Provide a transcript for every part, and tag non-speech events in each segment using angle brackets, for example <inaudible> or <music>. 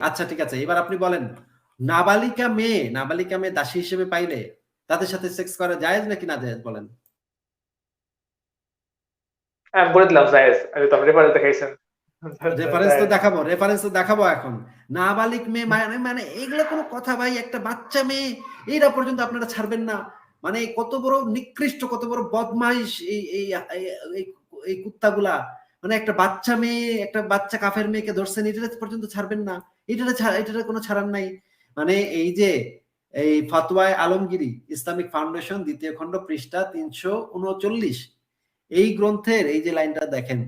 আচ্ছা ঠিক আছে। এবার আপনি বলেন নাবালিকা মেয়ে নাবালিকা মেয়ে দাসী হিসেবে পাইলে তাদের সাথে সেক্স করা জায়েজ নাকি না জায়েজ বলেন? হ্যাঁ বলে দিলাম জায়েজ। রেফারেন্স দেখাইছেন। রেফারেন্স তো দেখাবো রেফারেন্স তো দেখাবো এখন। নাবালিক মেয়ে মানে মানে এগুলো কোনো কথা ভাই একটা বাচ্চা মেয়ে এরা পর্যন্ত আপনারা ছাড়বেন না। মানে কত বড় নিকৃষ্ট কত বড় বদমাইশ এই এই এই- এই কুত্তাগুলা। মানে একটা বাচ্চা মেয়ে একটা বাচ্চা কাফের মেয়েকে ধরছেন এটা পর্যন্ত ছাড়বেন না। এটা এটা কোনো ছাড়ার নাই। মানে এই যে এই ফতোয়ায় আলমগিরি ইসলামিক ফাউন্ডেশন দ্বিতীয় খণ্ড পৃষ্ঠা তিনশো উনচল্লিশ। এই গ্রন্থের এই যে লাইনটা দেখেন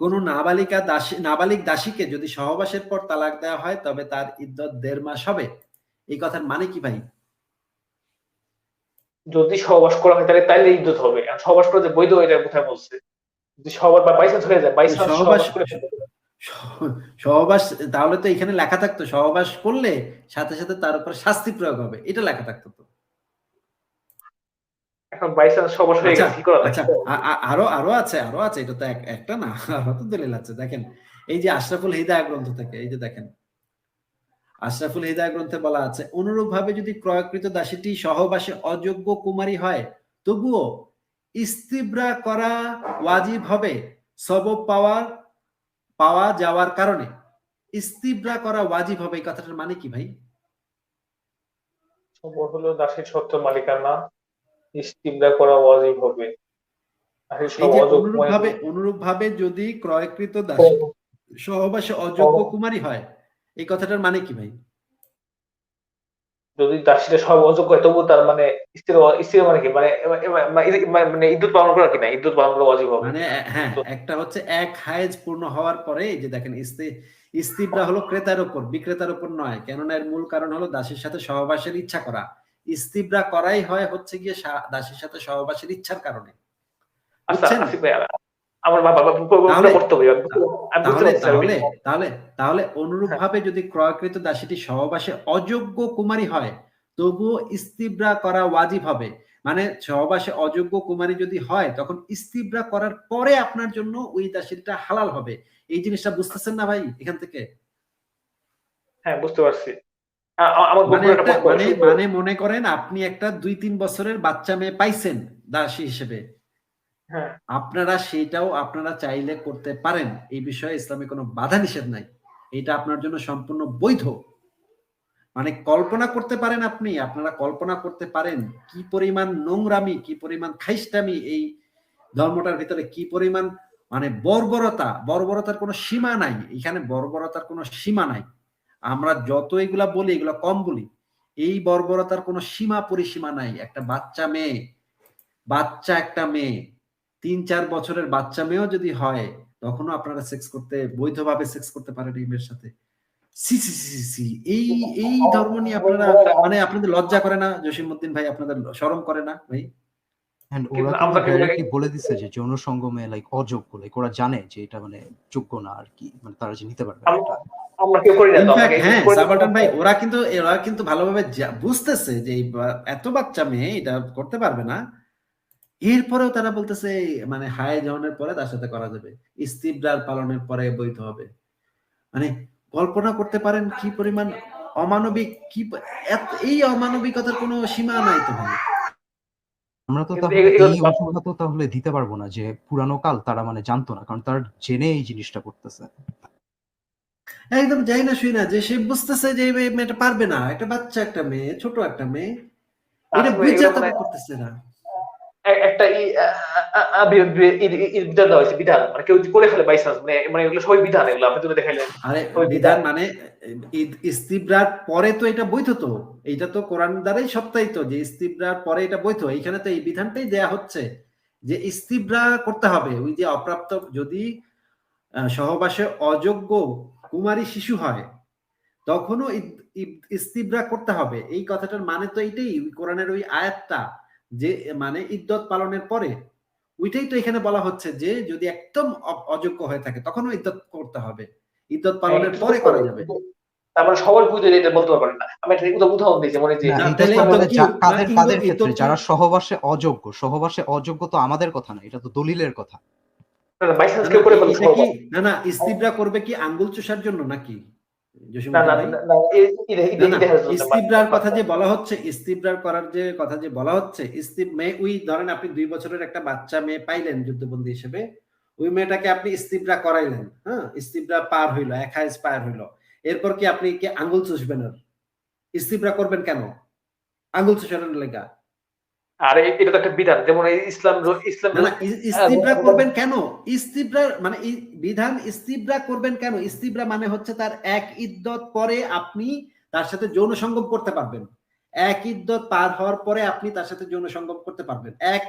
কোন নাবালিকা দাসী নাবালিক দাসীকে যদি সহবাসের পর তালাক দেওয়া হয় তবে তার ইদ্যত দেড় মাস হবে। এই কথার মানে কি ভাই? যদি সহবাস করা হয় তাহলে তাইলে ইদ্যুৎ হবে। আর সহবাস করে যে বৈধ এটা কোথায় বলছে? যদি সহবাস বা বাইসান্স হয়ে যায় বাইসান্স সহবাস করে সহবাস তাহলে তো এখানে লেখা থাকতো সহবাস করলে সাথে সাথে তার উপর শাস্তি প্রয়োগ হবে। এটা লেখা থাকতো তো। আচ্ছা আচ্ছা আরও আরও আছে আরও আছে এটা তো একটা না <laughs> আরও তো দলিল আছে দেখেন। এই যে আশরাফুল হিদায়া গ্রন্থ থেকে এই যে দেখেন। আশরাফুল হিদায়া গ্রন্থে বলা আছে অনুরূপ ভাবে যদি ক্রয়কৃত দাসীটি সহবাসে অযোগ্য কুমারী হয় তবুও ইস্তিব্রা করা ওয়াজিব হবে সবব পাওয়ার পাওয়া যাওয়ার কারণে ইস্তিবরা করা ওয়াজিব হবে এই কথাটার মানে কি ভাই? সবর হলো দাসের সত্য মালিকানা ইস্তিবরা করা ওয়াজিব হবে। দাসের এই অনুরূপ ভাবে অনুরূপ যদি ক্রয়কৃত দাসী সহবাসে অযোগ্য কুমারী হয় এই কথাটার মানে কি ভাই? যদি দাসীটা সব অযোগ্য হয় তবু তার মানে স্ত্রী স্ত্রী মানে কি? মানে মানে মানে ইদ্যুৎ পালন করা কি না? ইদ্যুৎ পালন করা ওয়াজিব হবে। মানে হ্যাঁ একটা হচ্ছে এক হায়েজ পূর্ণ হওয়ার পরে যে দেখেন ইস্তি ইস্তিবরা হলো ক্রেতার উপর বিক্রেতার উপর নয়। কেননা এর মূল কারণ হলো দাসীর সাথে সহবাসের ইচ্ছা করা। ইস্তিবরা করাই হয় হচ্ছে গিয়ে দাসীর সাথে সহবাসের ইচ্ছার কারণে। আচ্ছা? আসিফ ভাই আমার বাবা করতে হবে। তাহলে তাহলে তাহলে তাহলে অনুরূপ ভাবে যদি ক্রয়কৃত দাসীটি সহবাসে অযোগ্য কুমারী হয় তবুও ইস্তিবরা করা ওয়াজিব হবে। মানে সহবাসে অযোগ্য কুমারী যদি হয় তখন ইস্তিবরা করার পরে আপনার জন্য ওই দাসীটা হালাল হবে। এই জিনিসটা বুঝতেছেন না ভাই এখান থেকে? হ্যাঁ বুঝতে পারছি। মানে মানে মানে মনে করেন আপনি একটা দুই তিন বছরের বাচ্চা মেয়ে পাইছেন দাসী হিসেবে। হ্যাঁ আপনারা সেটাও আপনারা চাইলে করতে পারেন। এই বিষয়ে ইসলামে কোনো বাধা নিষেধ নাই। এটা আপনার জন্য সম্পূর্ণ বৈধ। মানে কল্পনা করতে পারেন আপনি, আপনারা কল্পনা করতে পারেন কি পরিমাণ নোংরামি, কি পরিমাণ খাইস্টামি এই ধর্মটার ভিতরে কি পরিমাণ মানে বর্বরতা, বর্বরতার কোনো সীমা নাই। এখানে বর্বরতার কোনো সীমা নাই। আমরা যত এগুলা বলি, এগুলা কম বলি, এই বর্বরতার কোনো সীমা পরিসীমা নাই। একটা বাচ্চা মেয়ে, বাচ্চা একটা মেয়ে তিন চার বছরের বাচ্চা মেয়েও যদি হয় তখনও আপনারা সেক্স করতে বৈধভাবে সেক্স করতে পারেন এই মেয়ের সাথে। সি সি সি সি, এই এই ধর্ম নিয়ে আপনারা মানে আপনাদের লজ্জা করে না? জসিমউদ্দিন ভাই আপনাদের শরম করে না ভাই? ওরা কি- বলে দিচ্ছে যে যৌন সঙ্গমে লাইক অযোগ্য লাইক ওরা জানে যে এটা মানে যোগ্য না আর কি মানে তারা যে নিতে পারবে আমরা- কেউ করি না তো ইনফ্যাক্ট আমরা হ্যাঁ ভাই ওরা কিন্তু ওরা কিন্তু ভালোভাবে বুঝতেছে যে এত বাচ্চা মেয়ে এটা করতে পারবে না। এরপরেও তারা বলতেছে মানে হায় জহনের পরে তার সাথে করা যাবে। ইস্তিবরার পালনের পরে বৈধ হবে। মানে কল্পনা করতে পারেন কি পরিমাণ অমানবিক কি এই অমানবিকতার কোনো সীমা নাই তো ভাই। আমরা তো তাহলে তো তাহলে দিতে পারব না যে পুরানো কাল তারা মানে জানতো না কারণ তারা জেনে এই জিনিসটা করতেছে। একদম যাই না শুই না যে সে বুঝতেছে যে মেয়েটা পারবে না। একটা বাচ্চা একটা মেয়ে ছোট একটা মেয়ে। এটা বুঝে করতেছে না। একটা বিধান দেওয়া হয়েছে বিধান। মানে কেউ করে ফেলে বাই চান্স মানে মানে এগুলো সবই বিধান এগুলো আপনি তুমি দেখাইলেন। আরে বিধান। মানে ইস্তিবরার পরে তো এটা বৈধ তো। এইটা তো কোরআন দ্বারাই সপ্তাহিত যে ইস্তিবরার পরে এটা বৈধ। এইখানে তো এই বিধানটাই দেয়া হচ্ছে যে ইস্তিবরা করতে হবে। ওই যে অপ্রাপ্ত যদি সহবাসে অযোগ্য কুমারী শিশু হয় তখনও ইস্তিবরা করতে হবে। এই কথাটার মানে তো এইটাই ওই কোরআনের ওই আয়াতটা। যে মানে ইদ্যত পালনের পরে ওইটাই তো এখানে বলা হচ্ছে যে যদি একদম অযোগ্য হয়ে থাকে তখনও ইদ্যত করতে হবে। ইদ্যত পালনের পরে করা যাবে। তারপরে সবার বুঝে এটা বলতে পারবেন না। আমি একটা উদাহরণ উদাহরণ দিয়েছি মানে যে কাদের কাদের ক্ষেত্রে? যারা সহবাসে অযোগ্য সহবাসে অযোগ্য তো আমাদের কথা না এটা তো দলিলের কথা। না, না, করবে কি আঙ্গুল চুষার জন্য নাকি? না জসিমউদ্দিন না ভাই? না, না এ- ঈদে ঈদে না, না, ঈদে হাজত ইস্তিবরার কথা যে বলা হচ্ছে ইস্তিবরার করার যে কথা যে বলা হচ্ছে ইস্তিব মেয়ে ওই ধরেন আপনি দুই বছরের একটা বাচ্চা মেয়ে পাইলেন যুদ্ধবন্দী হিসেবে ওই মেয়েটাকে আপনি ইস্তিবরা করাইলেন হ্যাঁ ইস্তিবরা পার হইল এক হাইজ পার হইল। এরপর কি আপনি কি আঙ্গুল চুষবেন ইস্তিবরা করবেন কেন? আঙ্গুল চুষানোর লেগা। আর এটা তো একটা বিধান যেমন ইসলাম ইসলাম ই- ইস্তিবরা করবেন কেন? ইস্তিবরা মানে বিধান ইস্তিবরা করবেন কেন? ইস্তিবরা মানে হচ্ছে তার এক ইদ্যত পরে আপনি তার সাথে যৌন সঙ্গম করতে পারবেন। এক ইদ্যত পার হওয়ার পরে আপনি তার সাথে যৌন সঙ্গম করতে পারবেন। এক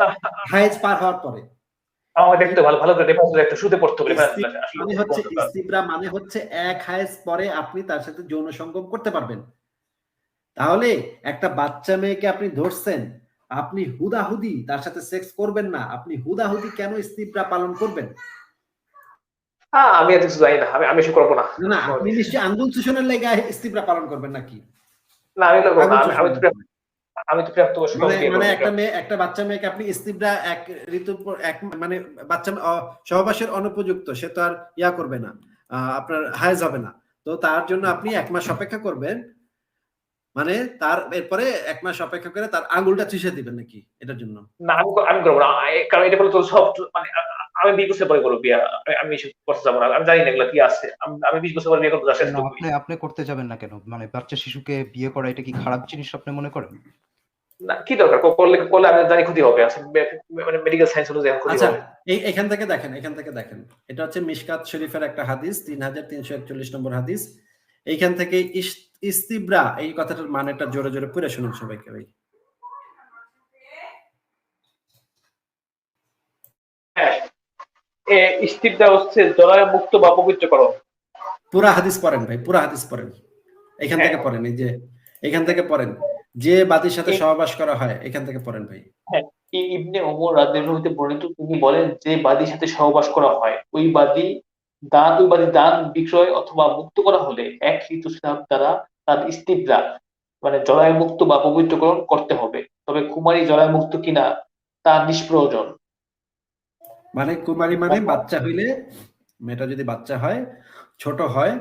হাইজ পার হওয়ার পরে। ভালো ভালো করে একটা পড়তে মানে হচ্ছে ইস্তিবরা মানে হচ্ছে এক হাইজ পরে আপনি তার সাথে যৌন সঙ্গম করতে পারবেন। তাহলে একটা বাচ্চা মেয়েকে আপনি ধরছেন আপনি হুদাহুদি তার সাথে সেক্স করবেন না। আপনি হুদাহুদি কেন ইস্তিবরা পালন করবেন? হ্যাঁ আমি কিছু জানি না। আমি করব না। আপনি নিশ্চয়ই আঙ্গুল চুষণের লেগে ইস্তিবরা পালন করবেন নাকি? না আমি করব না। আমি- আমি তো প্রাপ্ত মানে মানে। একটা মেয়ে একটা বাচ্চা মেয়েকে আপনি এক ঋতু এক মানে বাচ্চা সহবাসের অনুপযুক্ত সে তো আর ইয়া করবে না। আপনার হায়েজ হবে না। তো তার জন্য আপনি এক মাস অপেক্ষা করবেন। মানে তার এরপরে এক মাস অপেক্ষা করে তার আঙ্গুলটা চুষে দিবেন নাকি এটার জন্য? না আমি আমি করব না। কারণ এটা বলে তো সব মানে আমি বিশ বছর পরে করব বিয়ে। আমি- করতে যাব না। আমি জানি না এগুলো কি আছে। আমি- বিশ বছর পরে বিয়ে করব। আপনি আপনি করতে যাবেন না কেন? মানে বাচ্চা শিশুকে বিয়ে করা এটা কি খারাপ জিনিস আপনি মনে করেন? না কি দরকার? করলে করলে আমি জানি ক্ষতি হবে। মানে মেডিকেল সায়েন্স অনুযায়ী ক্ষতি আচ্ছা হবে। এই এখান থেকে দেখেন এখান থেকে দেখেন। এটা হচ্ছে মিশকাত শরীফের একটা হাদিস তিন হাজার তিনশো একচল্লিশ নম্বর হাদিস। এইখান থেকে ইস- ইস্তিবরা এই কথাটার মানেটা জোরে জোরে পড়ে শুনুন সবাইকে ভাই। হ্যাঁ হচ্ছে জরায়ু মুক্ত বা পবিত্র করো। পুরা হাদিস পড়েন ভাই পুরা হাদিস পড়েন। এখান থেকে পড়েন এই যে এখান থেকে পড়েন। যে বাতির সাথে সহবাস করা হয় এখান থেকে পড়েন ভাই। ইবনে ওমর রাদিয়াল্লাহু তিনি বলেন যে বাদীর সাথে সহবাস করা হয় ওই বাদী দান বাদী দান বিক্রয় অথবা মুক্ত করা হলে এক ঋতুস্রাব দ্বারা তার স্ত্রীরা মানে জরায়ু মুক্ত বা পবিত্রকরণ করতে হবে। তবে কুমারী জলায় মুক্ত কিনা তা নিষ্প্রয়োজন। মানে কুমারী মানে বাচ্চা হইলে মেয়েটা যদি বাচ্চা হয় ছোট হয়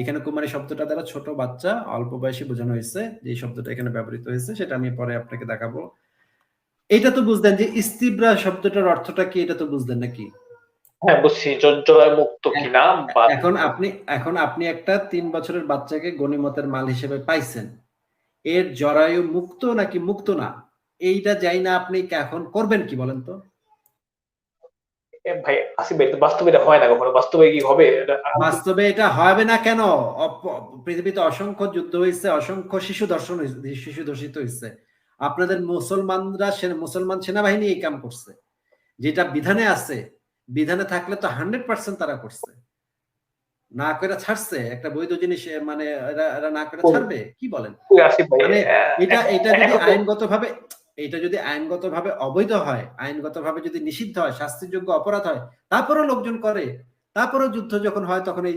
এখানে কুমারী শব্দটা দ্বারা ছোট বাচ্চা অল্প বয়সী বোঝানো হয়েছে যে শব্দটা এখানে ব্যবহৃত হয়েছে সেটা আমি পরে আপনাকে দেখাবো। এটা তো বুঝলেন যে ইস্তিবরা শব্দটার অর্থটা কি এটা তো বুঝলেন নাকি? হ্যাঁ বুঝছি মুক্ত কিনা এখন আপনি এখন আপনি একটা তিন বছরের বাচ্চাকে গণিমতের মাল হিসেবে পাইছেন। এর জরায়ু মুক্ত নাকি মুক্ত না? এইটা যাই না আপনি এখন করবেন কি বলেন তো? ভাই আসিফ ভাই বাস্তবে এটা হয় না কখনো। বাস্তবে কি হবে? বাস্তবে এটা হবে না কেন? পৃথিবীতে অসংখ্য যুদ্ধ হয়েছে অসংখ্য শিশু দর্শন শিশু দর্শিত হয়েছে আপনাদের মুসলমানরা মুসলমান সেনাবাহিনী এই কাম করছে। যেটা বিধানে আছে বিধানে থাকলে তো হান্ড্রেড পার্সেন্ট তারা করছে। না করে ছাড়ছে একটা বৈধ জিনিস মানে এরা না করে ছাড়বে কি বলেন? মানে এটা এটা যদি আইনগত ভাবে এটা যদি আইনগত ভাবে অবৈধ হয় আইনগত ভাবে যদি নিষিদ্ধ হয় শাস্তিযোগ্য অপরাধ হয় তারপরেও লোকজন করে তারপরেও যুদ্ধ যখন হয় তখন এই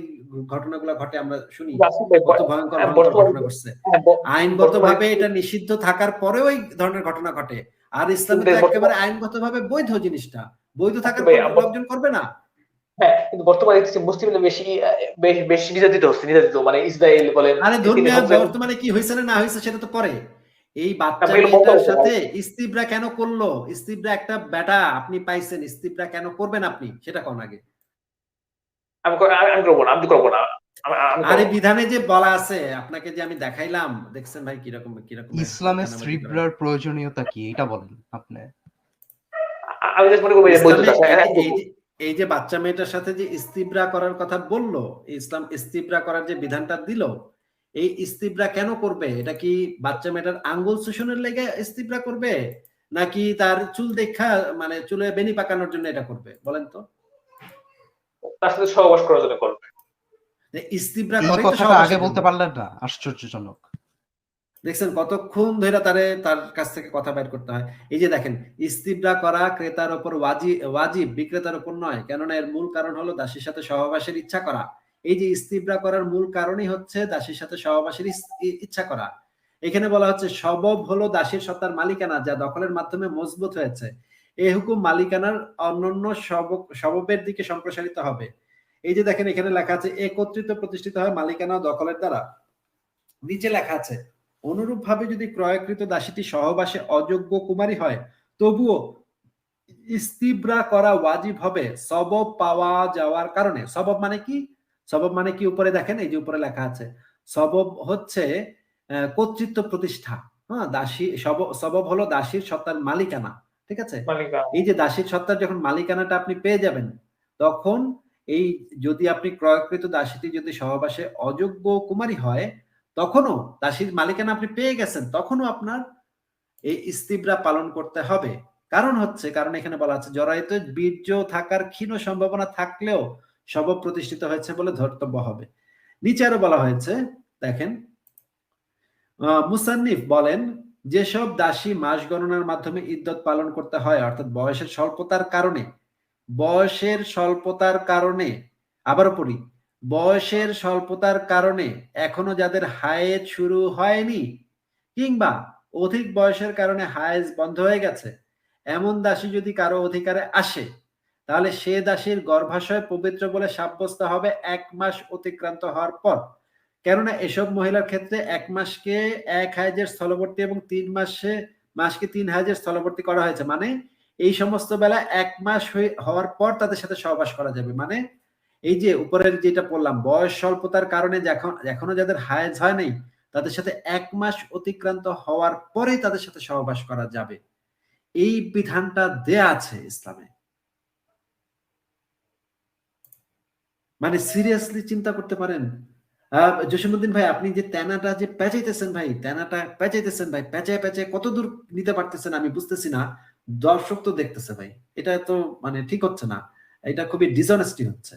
ঘটনাগুলো ঘটে আমরা শুনি কত ভয়ঙ্কর ঘটনা ঘটছে। হ্যাঁ, আইনগত ভাবে এটা নিষিদ্ধ থাকার পরেও এই ধরনের ঘটনা ঘটে। আর ইসলামে একেবারে আইনগত ভাবে বৈধ জিনিসটা। বৈধ থাকার লোকজন করবে না। হ্যাঁ কিন্তু বর্তমানে দেখতেছি মুসলিমরা বেশি বেশি নির্যাতিত হচ্ছে নির্যাতিত মানে ইসরায়েল বলেন আরে ধর্মীয় বর্তমানে কি হয়েছে না না হয়েছে সেটা তো পরে। এই বাচ্চা মেয়েটার সাথে ইস্তিবরা কেন করল? ইস্তিবরা একটা বেটা আপনি পাইছেন ইস্তিবরা কেন করবেন আপনি? সেটা কোন আগে? আমি আমি করব না আমি করব না। আরে বিধানে যে বলা আছে আপনাকে যে আমি দেখাইলাম দেখছেন ভাই কীরকম কীরকম ইসলামের কানামাছি স্ত্রীব্রার প্রয়োজনীয়তা কি? এটা বলেন আপনি। আমি just মনে করব এই যে- বাচ্চা মেয়েটার সাথে যে ইস্তিবরা করার কথা বলল ইসলাম ইস্তিবরা করার যে বিধানটা দিল এই ইস্তিবরা কেন করবে? এটা কি বাচ্চা মেয়েটার আঙ্গুল শোষণের লেগে ইস্তিবরা করবে? নাকি তার চুল দেখা মানে চুলে বেনি পাকানোর জন্য এটা করবে? বলেন তো। তার সাথে সহবাস করার জন্য করবে। ইস্তিবরা করে আগে বলতে পারলেন না আশ্চর্যজনক। দেখছেন কতক্ষণ ধরে তারে, তার কাছ থেকে কথা বের করতে হয়। এই যে দেখেন ইস্তিবরা করা ক্রেতার উপর ওয়াজি, ওয়াজিব, বিক্রেতার উপর নয়, কেননা এর মূল কারণ হলো দাসীর সাথে সহবাসের ইচ্ছা করা। এই যে ইস্তিবরা করার মূল কারণই হচ্ছে দাসীর সাথে সহবাসের ইচ্ছা করা। এখানে বলা হচ্ছে, সবব হলো দাসীর সত্তার মালিকানা, যা দখলের মাধ্যমে মজবুত হয়েছে। এই হুকুম মালিকানার অন্যান্য সবক সববের দিকে সম্প্রসারিত হবে। এই যে দেখেন, এখানে লেখা আছে, একত্রিত প্রতিষ্ঠিত হয় মালিকানা দখলের দ্বারা। নিচে লেখা আছে অনুরূপভাবে যদি ক্রয়কৃত দাসীটি সহবাসে অযোগ্য কুমারী হয় তবুও ইস্তিব্রা করা ওয়াজিব হবে। সবব পাওয়া যাওয়ার কারণে। সবব মানে কি? সবব মানে কি? উপরে দেখেন এই যে উপরে লেখা আছে। সবব হচ্ছে কর্তৃত্ব প্রতিষ্ঠা। হ্যাঁ দাসী সব- সবব হলো দাসীর সত্তার মালিকানা। ঠিক আছে? এই যে দাসীর সত্তার যখন মালিকানাটা আপনি পেয়ে যাবেন তখন এই যদি আপনি ক্রয়কৃত দাসীটি যদি সহবাসে অযোগ্য কুমারী হয় তখনও দাসীর মালিকানা আপনি পেয়ে গেছেন, তখনও আপনার এই ইস্তিবরা পালন করতে হবে। কারণ হচ্ছে, কারণ এখানে বলা আছে, জরায়িত বীর্য থাকার ক্ষীণ সম্ভাবনা থাকলেও সব প্রতিষ্ঠিত হয়েছে বলে ধর্তব্য হবে। নিচে আরও বলা হয়েছে, দেখেন মুসান্নিফ বলেন, যেসব দাসী মাস গণনার মাধ্যমে ইদ্যত পালন করতে হয়, অর্থাৎ বয়সের স্বল্পতার কারণে, বয়সের স্বল্পতার কারণে, আবারও পড়ি বয়সের স্বল্পতার কারণে এখনও যাদের হায়েজ শুরু হয়নি কিংবা অধিক বয়সের কারণে হায়েজ বন্ধ হয়ে গেছে, এমন দাসী যদি কারও অধিকারে আসে, তাহলে সে দাসীর গর্ভাশয় পবিত্র বলে সাব্যস্ত হবে এক মাস অতিক্রান্ত হওয়ার পর। কেননা এসব মহিলার ক্ষেত্রে এক মাসকে এক হাইজের স্থলবর্তী এবং তিন মাসে, মাসকে তিন হাইজের স্থলবর্তী করা হয়েছে। মানে এই সমস্ত বেলা এক মাস হওয়ার পর তাদের সাথে সহবাস করা যাবে। মানে এই যে উপরের যেটা বললাম বয়স স্বল্পতার কারণে এখনও যাদের হায়েজ হয় নাই তাদের সাথে এক মাস অতিক্রান্ত হওয়ার পরেই তাদের সাথে সহবাস করা যাবে। এই বিধানটা দেয়া আছে ইসলামে। মানে সিরিয়াসলি চিন্তা করতে পারেন। আহ, জসীমউদ্দিন ভাই আপনি যে তেনাটা যে পেঁচাইতেছেন ভাই তেনাটা পেঁচাইতেছেন ভাই পেঁচায় পেঁচায় কত দূর নিতে পারতেছেন আমি বুঝতেছি না। দর্শক তো দেখতেছে ভাই। এটা তো মানে ঠিক হচ্ছে না। এটা খুবই ডিসঅনেস্টি হচ্ছে।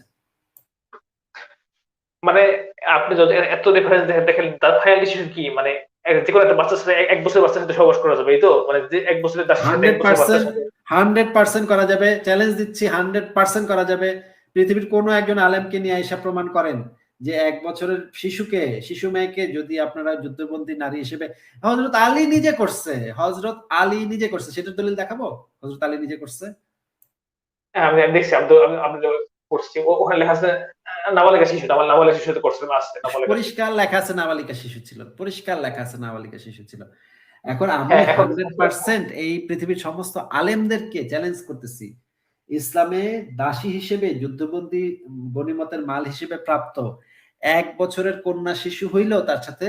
মানে আপনি যদি এত রেফারেন্স দেখেন দেখেন তার ফাইনাল ডিসিশন কি? মানে যে কোনো একটা বাচ্চার সাথে এক- বছরের বাচ্চার সাথে সহবাস করা যাবে এই তো? মানে যে এক বছরের দাসের সাথে বাচ্চার 100% সাথে। হান্ড্রেড পার্সেন্ট করা যাবে। চ্যালেঞ্জ দিচ্ছি হান্ড্রেড পার্সেন্ট করা যাবে। পৃথিবীর কোনো একজন আলেমকে নিয়ে এসে প্রমাণ করেন যে এক বছরের শিশুকে শিশু মেয়েকে যদি আপনারা যুদ্ধবন্দী নারী হিসেবে হজরত আলী নিজে করছে। হজরত আলী নিজে করছে। সেটার দলিল দেখাবো? হজরত আলী নিজে করছে? হ্যাঁ, আমি দেখছি। পড়ছি ও- ওখানে লেখা আছে নাবালিকা শিশু আমার নাবালিকা আসছে পরিষ্কার লেখা আছে নাবালিকা শিশু ছিল পরিষ্কার লেখা আছে নাবালিকা শিশু ছিল। এখন আমি হ্যাঁ, হান্ড্রেড পার্সেন্ট এই পৃথিবীর সমস্ত আলেমদেরকে চ্যালেঞ্জ করতেছি। ইসলামে দাসী হিসেবে যুদ্ধবন্দী গণিমতের মাল হিসেবে প্রাপ্ত এক বছরের কন্যা শিশু হইলেও তার সাথে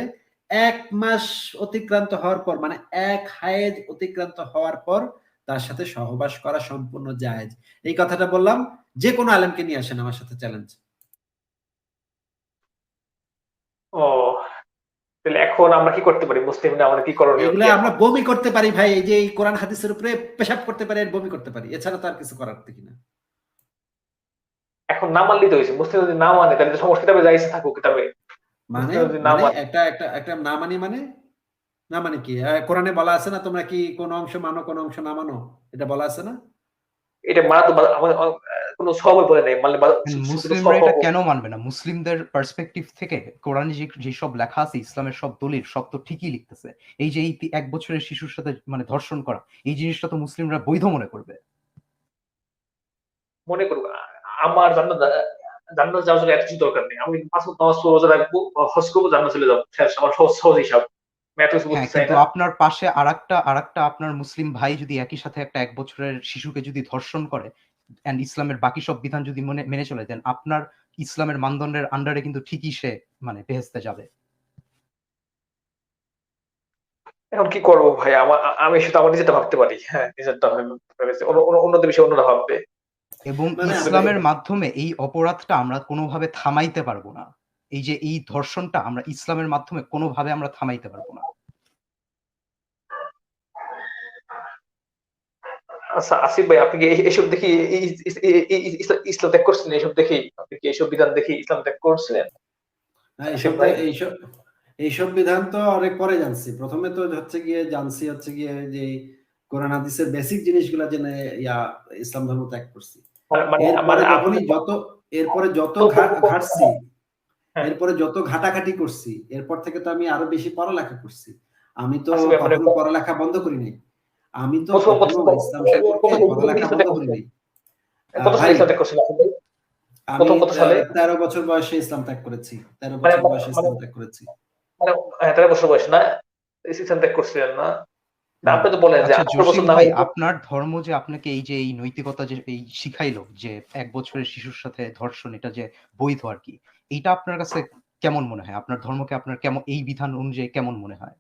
এক মাস অতিক্রান্ত হওয়ার পর মানে এক হায়েজ অতিক্রান্ত হওয়ার পর তার সাথে সহবাস করা সম্পূর্ণ জায়েজ। এই কথাটা বললাম যে কোনো আলেমকে নিয়ে আসেন আমার সাথে চ্যালেঞ্জ ও তাহলে এখন আমরা কি করতে পারি? মুসলিমরা আমরা কি করণীয়? এগুলো আমরা বমি করতে পারি ভাই এই যে কোরআন হাদিসের উপরে পেশাব করতে পারি আর বমি করতে পারি। এছাড়া তো আর কিছু করার না। এখন না মানলেই তো হয়েছে। মুসলিম যদি না মানে তাহলে তো সমস্ত কিতাবে যাইছে থাকুক কিতাবে। মানে? না মানে মানে- একটা একটা একটা না মানি মানে? না মানে কি? কোরআনে বলা আছে না তোমরা কি কোন অংশ মানো কোন অংশ না মানো? এটা বলা আছে না? এটা মানা তো আহ, কোনো সবাই বলে নেই মানলে বা- মুসলিমরা এটা কেন মানবে না? মুসলিমদের পার্সপেক্টিভ থেকে কোরআনে যে যেসব লেখা আছে ইসলামের সব দলিল সব তো ঠিকই লিখতেছে। এই যে এক বছরের শিশুর সাথে মানে ধর্ষণ করা এই জিনিসটা তো মুসলিমরা বৈধ মনে করবে। মনে করব আ- আমার জান্নাত জান্নাত যাওয়ার জন্য এত কিছু দরকার নেই। আমি পাঁচ নামাজ রোজা রাখব হজ করব জান্নাত চলে যাব। শেষ আমার সহজ সহজ হিসাব। হ্যাঁ কিন্তু আপনার পাশে আরেকটা আরেকটা আপনার মুসলিম ভাই যদি একই সাথে একটা এক বছরের শিশুকে যদি ধর্ষণ করে এন্ড ইসলামের বাকি সব বিধান যদি মনে মেনে চলে দেন আপনার ইসলামের মানদণ্ডের আন্ডারে কিন্তু ঠিকই সে মানে বেহেস্তে যাবে। এখন কি করব ভাই? আমার আমি শুধু আমার নিজেরটা ভাবতে পারি। হ্যাঁ নিজেরটা অন্যদের বিষয়ে অন্যরা ভাববে। এবং মানে ইসলামের মাধ্যমে এই অপরাধটা আমরা কোনোভাবে থামাইতে পারব না। এই যে এই ধর্ষণটা আমরা ইসলামের মাধ্যমে কোনোভাবে আমরা থামাইতে পারব না। আচ্ছা আসিফ ভাই আপনি এইসব দেখি ইসলাম- ত্যাগ করছিলেন? এইসব দেখি আপনি কি এইসব বিধান দেখি ইসলাম ত্যাগ করছিলেন? হ্যাঁ, এইসব এইসব বিধান তো অনেক পরে জানছি। প্রথমে তো হচ্ছে গিয়ে জানছি হচ্ছে গিয়ে যে কোরআন হাদিসের বেসিক জিনিসগুলো জেনে ইয়া ইসলাম ধর্ম ত্যাগ করছি। মানে মানে এরপরে মানে আপনি- যত এরপরে যত ঘাটছি হ্যাঁ। এরপরে যত ঘাটাঘাটি করছি এরপর থেকে তো আমি আরও বেশি পড়ালেখা করছি। আমি তো মানে- পড়ালেখা বন্ধ করি নাই। আমি তো ইসলাম ইসলাম? তেরো বছর বয়সে ইসলাম ত্যাগ করেছি। তেরো মানে- বছর বয়সে ইসলাম মানে- ত্যাগ করেছি। মানে হ্যাঁ, তেরো বছর বয়স না? ইসলাম ত্যাগ করছিলেন না? না, আপনি তো বলেন যে আচ্ছা আপনার ধর্ম যে আপনাকে এই যে এই নৈতিকতা যে এই শিখাইলো যে এক বছরের শিশুর সাথে ধর্ষণ এটা যে বৈধ আর কি এটা আপনার কাছে কেমন মনে হয়? আপনার ধর্মকে আপনার কেমন এই বিধান অনুযায়ী কেমন মনে হয়?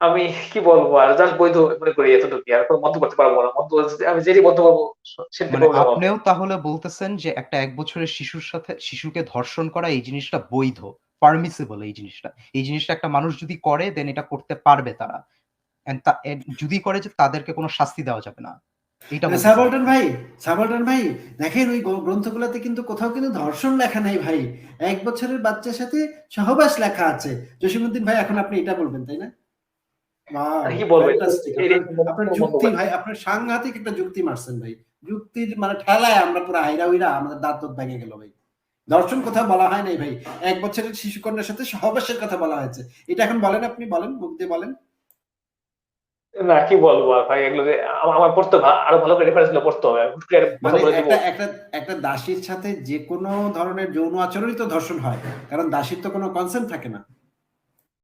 আমি কি বলব আর? জাস্ট বৈধ মনে করি এতটুকু আর কোনো মন্তব্য করতে পারব না। মন্তব্য আমি যেটি মন্তব্য করব সেটি মানে বলব আপনিও তাহলে বলতেছেন যে একটা এক বছরের শিশুর সাথে শিশুকে ধর্ষণ করা এই জিনিসটা বৈধ পারমিসিবল এই জিনিসটা। এই জিনিসটা একটা মানুষ যদি করে দেন এটা করতে পারবে তারা। যদি করে যে তাদেরকে কোনো শাস্তি দেওয়া যাবে না। এটা ভাই সাবলটন ভাই দেখেন ওই গ্র- গ্রন্থগুলোতে কিন্তু কোথাও কিন্তু ধর্ষণ লেখা নাই ভাই। এক বছরের বাচ্চার সাথে সহবাস লেখা আছে। জসিমুদ্দিন ভাই এখন আপনি এটা বলবেন তাই না? কি বলব? fantastic. এই- এই- আপনার- আপনার যুক্তি ভাই আপনার সাংঘাতিক একটা যুক্তি মারছেন ভাই। যুক্তির মানে ঠেলায় আমরা পুরো হাইরা উইরা আমাদের দাঁত দাঁত ভেঙে গেল ভাই। দর্শন কথা বলা হয় নাই ভাই। এক বছরের শিশু কন্যার সাথে সহবাসের কথা বলা হয়েছে। এটা এখন বলেন আপনি বলেন মুখ দিয়ে বলেন। না কি বলব ভাই এগুলো আমার পড়তে হবে আরও ভালো করে রেফারেন্স পড়তে হবে। মানে একটা একটা একটা দাসীর সাথে যে কোনো ধরনের যৌন আচরণই তো ধর্ষণ হয় কারণ দাসীর তো কোনো কনসেন্ট থাকে না।